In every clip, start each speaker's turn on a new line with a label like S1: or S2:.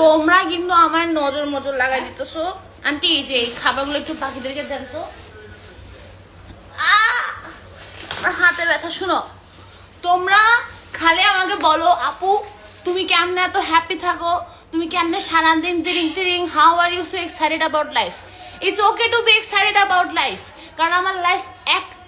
S1: তোমরা কিন্তু আমার নজর মজর লাগাই দিতেছো। আন্টি, এই যে খাবারগুলো একটু পাখিদেরকে দেন তো! হাতে ব্যথা, শুনো। তোমরা খালি আমাকে বলো, আপু, তুমি কেমনে এত হ্যাপি থাকো? তুমি কেমনে সারাদিন তিরিং তিরিং how are you so excited about life it's okay to be excited about life কারণ আমার লাইফ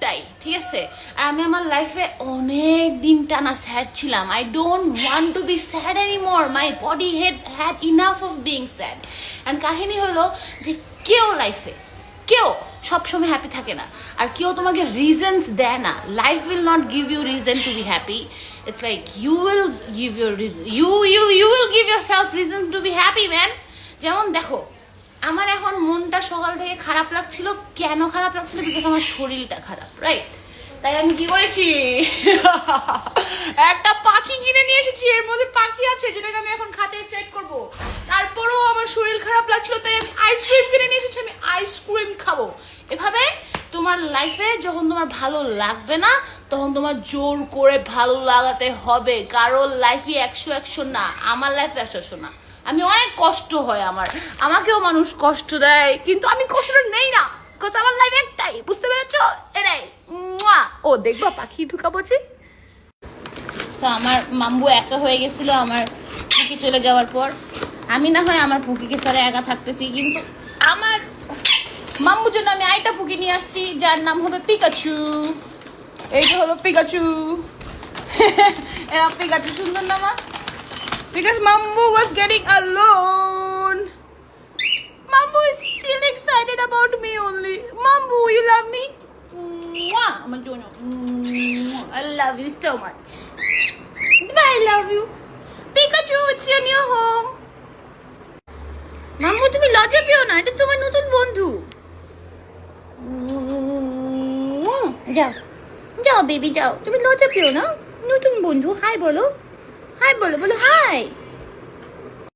S1: একটাই ঠিক আছে? আর আমি আমার লাইফে অনেক দিন টানা স্যাড ছিলাম। I don't want to be sad anymore my body head had enough of being sad and কাহিনী হলো যে কেউ লাইফে কেউ সবসময় হ্যাপি থাকে না। আর কেউ তোমাকে রিজনস দেয় না। Life will not give you reason to be happy it's like you will give your reason you you you will give yourself reason to be happy man যেমন দেখো আমার এখন মনটা সকাল থেকে খারাপ লাগছিল, কেন খারাপ লাগছিল? বিকজ আমার শরীরটা খারাপ রাইট তাই আমি কি করেছি? একটা পাখি কিনে নিয়ে এসেছি, এর মধ্যে পাখি আছে, যেটাকে আমি এখন খাঁচায় সেট করব। তারপরেও আমার শরীর খারাপ লাগছিল, তাই আমি আইসক্রিম কিনে নিয়ে এসেছি, আমি আইসক্রিম খাব। এভাবে তোমার লাইফে যখন তোমার ভালো লাগবে না, তখন তোমার জোর করে ভালো লাগাতে হবে। কারোর লাইফই একশো একশো না, আমার লাইফ একশো একশো না। আমি অনেক কষ্ট হয় আমার। আমাকেও মানুষ কষ্ট দেয়, কিন্তু আমি কষ্টটা নেই না। কত আমার লাইফ একটাই, বুঝতে পেরেছ? এটাই। ও, দেখবা, পাখি ঢুকাবো যে। তো আমার মাম্বু একা হয়ে গেছিল আমার পুকি চলে যাওয়ার পর। আমি না হয় আমার পুকিকে সারে একা থাকতেছি, কিন্তু আমার মাম্বুর জন্য আমি আইটা পুকি নিয়ে আসছি, যার নাম হবে পিকাচু। এইটা হলো পিকাচু। এরা পিকাচু সুন্দর না, মা? Because Mambu was getting alone. Mambu is still excited about me only. Mambu, you love me? Mwah! আমার জন্য Mwah. I love you so much. I love you. Pikachu, it's your new home. মাম্বু তুমি লজ্জা পেও না এটা তোমার নতুন বন্ধু যাও যাও বেবি যাও তুমি লজ্জা পেও না নতুন বন্ধু হাই বলো হাই বলো বলো হাই